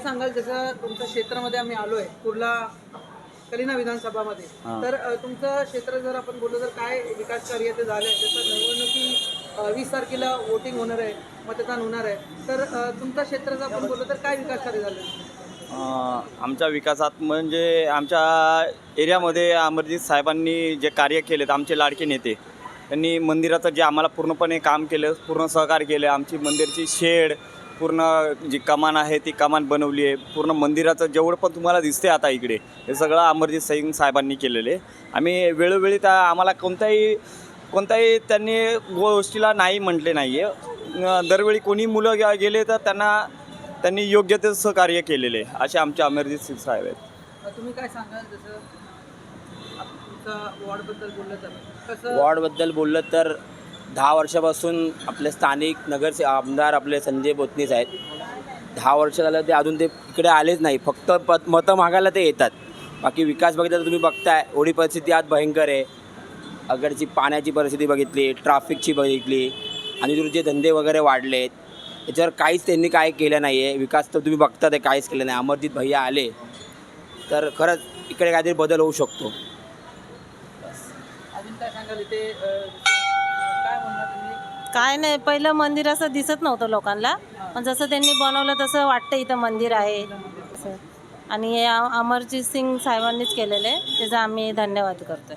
सांगाल? जसं तुमच्या क्षेत्रामध्ये आम्ही आलोय कुर्ला कलिना विधानसभामध्ये. तर तुमचं क्षेत्र जर आपण बोललो तर काय विकास कार्य ते झालं आहे जसं निवडणुकी वीस तारखेला वोटिंग होणार आहे मतदान होणार आहे. तर तुमच्या क्षेत्राचं आपण बोललो तर काय विकास कार्य झालं आमच्या विकासात म्हणजे आमच्या एरियामध्ये अमरजित साहेबांनी जे कार्य केलेत आमचे लाडके नेते त्यांनी मंदिराचं जे आम्हाला पूर्णपणे काम केलं पूर्ण सहकार्य केलं आमची मंदिरची शेड पूर्ण जी कमान आहे ती कमान बनवली आहे. पूर्ण मंदिराचं जेवढं पण तुम्हाला दिसते आता इकडे हे सगळं अमरजित सिंग साहेबांनी केलेले आम्ही वेळोवेळी त्या आम्हाला कोणत्याही कोणत्याही त्यांनी गोष्टीला नाही म्हटले नाही आहे दरवेळी कोणी मुलं गेले तर त्यांना त्यांनी योग्य ते सहकार्य केलेले असे आमचे अमरजित सिंग साहेब आहेत. तुम्ही काय सांगाल जसं वॉर्डबद्दल बोललं तर? वॉर्डबद्दल बोललं तर दहा वर्षापासून आपले स्थानिक नगरसे आमदार आपले संजय बोतनीस आहेत. दहा वर्ष झालं ते अजून ते इकडे आलेच नाही. फक्त पत मतं मागायला ते येतात. बाकी विकास बघितला तर तुम्ही बघताय एवढी परिस्थिती आज भयंकर आहे. अगरची पाण्याची परिस्थिती बघितली ट्राफिकची बघितली आणि इथून जे धंदे वगैरे वाढलेत याच्यावर काहीच त्यांनी काय केलं नाही आहे विकास तर तुम्ही बघता ते काहीच केलं नाही. अमरजित भैया आले तर खरंच इकडे काहीतरी बदल होऊ शकतो. काय नाही पहिलं मंदिर असं दिसत नव्हतं लोकांना. पण जसं त्यांनी बनवलं तसं वाटतं इथं मंदिर आहे. असं. आणि हे अमरजीत सिंग साहेबांनीच केलेलं आहे. त्याचा आम्ही धन्यवाद करतोय.